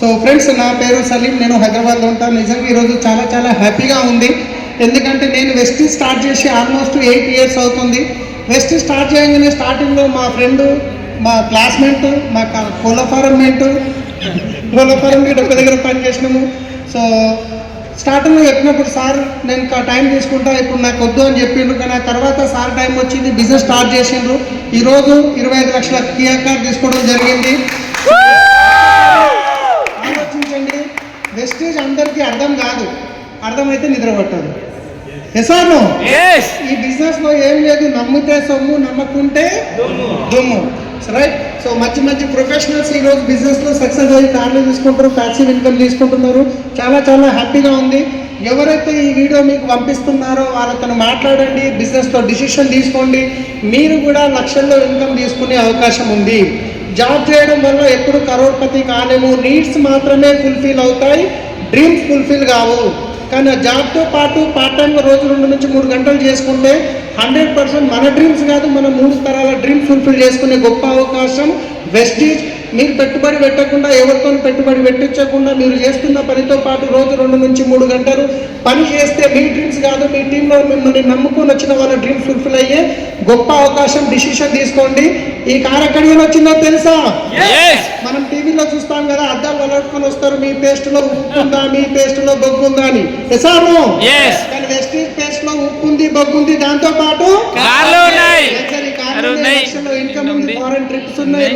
So friends నా పేరు సలీం. నేను హైదరాబాద్లో ఉంటాను. నిజంగా ఈరోజు చాలా చాలా హ్యాపీగా ఉంది. ఎందుకంటే నేను వెస్ట్ స్టార్ట్ చేసి ఆల్మోస్ట్ ఎయిట్ ఇయర్స్ అవుతుంది. వెస్ట్ స్టార్ట్ చేయగానే స్టార్టింగ్లో మా ఫ్రెండ్ మా క్లాస్మేట్ మా కోలఫారమేట్ కోలఫారం ఒక దగ్గర పని చేసినాము. సో స్టార్టింగ్లో చెప్పినప్పుడు సార్ నేను ఇంకా టైం తీసుకుంటా ఇప్పుడు నాకు వద్దు అని చెప్పిండ్రు కానీ ఆ తర్వాత సార్ టైం వచ్చింది బిజినెస్ స్టార్ట్ చేసిండ్రు. ఈరోజు ఇరవై ఐదు లక్షల కియా కార్డ్ తీసుకోవడం జరిగింది. వెస్టేజ్ అందరికీ అర్థం కాదు. అర్థమైతే నిద్ర పట్టదు ఎసాను! ఈ బిజినెస్లో ఏం లేదు నమ్మితే సొమ్ము నమ్మకుంటే దుమ్ము. రైట్ సో మంచి మంచి ప్రొఫెషనల్స్ ఈ రోజు బిజినెస్లో సక్సెస్ అయ్యి కార్లు తీసుకుంటారు ప్యాసివ్ ఇన్కమ్ తీసుకుంటున్నారు. చాలా చాలా హ్యాపీగా ఉంది. ఎవరైతే ఈ వీడియో మీకు పంపిస్తున్నారో వాళ్ళతో మాట్లాడండి బిజినెస్తో డిసిషన్ తీసుకోండి. మీరు కూడా లక్షల్లో ఇన్కమ్ తీసుకునే అవకాశం ఉంది. జాబ్ చేయడం వల్ల ఎప్పుడు కరోడ్పతి కాలేము. నీడ్స్ మాత్రమే ఫుల్ఫిల్ అవుతాయి. డ్రీమ్స్ ఫుల్ఫిల్ కావు. కానీ ఆ జాబ్తో పాటు పార్ట్ టైంగా రోజు రెండు నుంచి మూడు గంటలు చేసుకుంటే హండ్రెడ్ పర్సెంట్ మన డ్రీమ్స్ కాదు మన మూడు తరాల డ్రీమ్స్ ఫుల్ఫిల్ చేసుకునే గొప్ప అవకాశం. వెస్టీజ్ మీరు పెట్టుబడి పెట్టకుండా ఎవరితో పెట్టుబడి పెట్టించకుండా మీరు చేస్తున్న పనితో పాటు రోజు రెండు నుంచి మూడు గంటలు పని చేస్తే మీ డ్రీమ్స్ కాదు మీ టీంలో మిమ్మల్ని నమ్ముకొని వచ్చిన వాళ్ళ డ్రీమ్స్ ఫుల్ఫిల్ అయ్యే గొప్ప అవకాశం డిసిషన్ తీసుకోండి ఈ కార్ ఎక్కడికి వచ్చిందో తెలుసా! మనం టీవీలో చూస్తాం కదా అద్దాలు వలట్టుకొని వస్తారు మీ పేస్ట్లో ఉప్పు ఉందా మీ పేస్ట్లో బొగ్గు ఉందా అని Yes! కానీ వెస్టీజ్ పేస్ట్లో ఉప్పు ఉంది బొగ్గు ఉంది దాంతో పాటు ఇన్కమ్ ఉంది. ఫారెన్ ట్రిప్స్ ఉన్నాయి.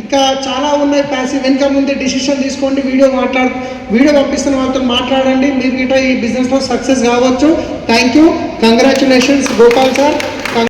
ఇంకా చాలా ఉన్నాయి. ప్యాసివ్ వెనుక ముందే డిసిషన్ తీసుకోండి. వీడియో మాట్లాడు వీడియో పంపిస్తున్న వాళ్ళతో మాట్లాడండి. మీరు గిట్ట ఈ బిజినెస్లో సక్సెస్ కావచ్చు. Thank you congratulations Gopal sir